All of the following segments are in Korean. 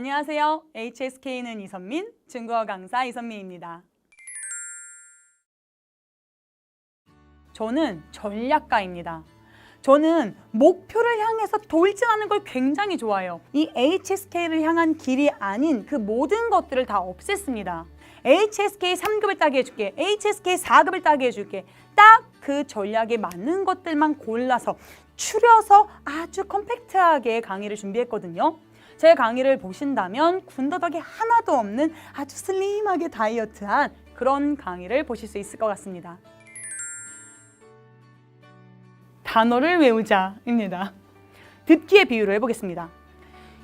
안녕하세요. HSK는 이선민, 중국어 강사 이선민입니다. 저는 전략가입니다. 저는 목표를 향해서 돌진하는 걸 굉장히 좋아해요. 이 HSK를 향한 길이 아닌 그 모든 것들을 다 없앴습니다. HSK 3급을 따게 해줄게. HSK 4급을 따게 해줄게. 딱 그 전략에 맞는 것들만 골라서 추려서 아주 컴팩트하게 강의를 준비했거든요. 제 강의를 보신다면 군더더기 하나도 없는 아주 슬림하게 다이어트한 그런 강의를 보실 수 있을 것 같습니다. 단어를 외우자입니다. 듣기의 비유로 해보겠습니다.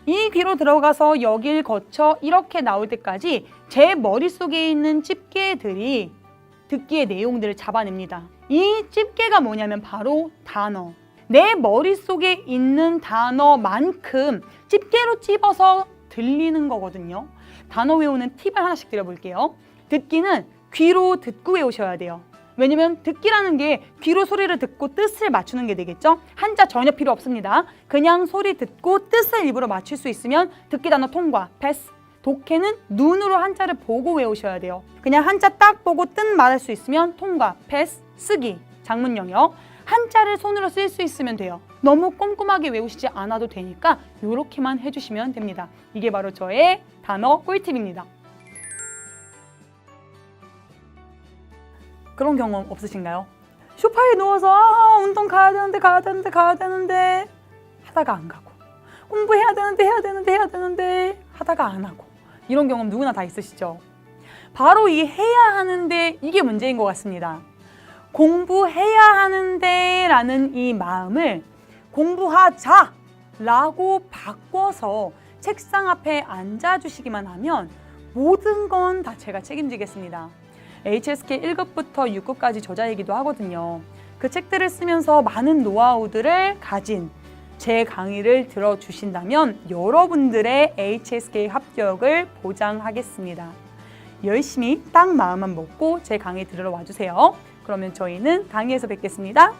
이 귀로 들어가서 여길 거쳐 이렇게 나올 때까지 제 머릿속에 있는 집게들이 듣기의 내용들을 잡아냅니다. 이 집게가 뭐냐면 바로 단어. 내 머릿속에 있는 단어만큼 집게로 찝어서 들리는 거거든요. 단어 외우는 팁을 하나씩 드려볼게요. 듣기는 귀로 듣고 외우셔야 돼요. 왜냐면 듣기라는 게 귀로 소리를 듣고 뜻을 맞추는 게 되겠죠? 한자 전혀 필요 없습니다. 그냥 소리 듣고 뜻을 입으로 맞출 수 있으면 듣기 단어 통과, 패스. 독해는 눈으로 한자를 보고 외우셔야 돼요. 그냥 한자 딱 보고 뜻 말할 수 있으면 통과, 패스, 쓰기, 장문 영역. 한자를 손으로 쓸 수 있으면 돼요. 너무 꼼꼼하게 외우시지 않아도 되니까 이렇게만 해주시면 됩니다. 이게 바로 저의 단어 꿀팁입니다. 그런 경험 없으신가요? 소파에 누워서 아, 운동 가야 되는데 가야 되는데 가야 되는데 하다가 안 가고 공부해야 되는데 해야 되는데 해야 되는데 하다가 안 하고 이런 경험 누구나 다 있으시죠? 바로 이 해야 하는데 이게 문제인 것 같습니다. 공부해야 하는데 라는 이 마음을 공부하자 라고 바꿔서 책상 앞에 앉아주시기만 하면 모든 건 다 제가 책임지겠습니다. HSK 1급부터 6급까지 저자이기도 하거든요. 그 책들을 쓰면서 많은 노하우들을 가진 제 강의를 들어주신다면 여러분들의 HSK 합격을 보장하겠습니다. 열심히 딱 마음만 먹고 제 강의 들으러 와주세요. 그러면 저희는 강의에서 뵙겠습니다.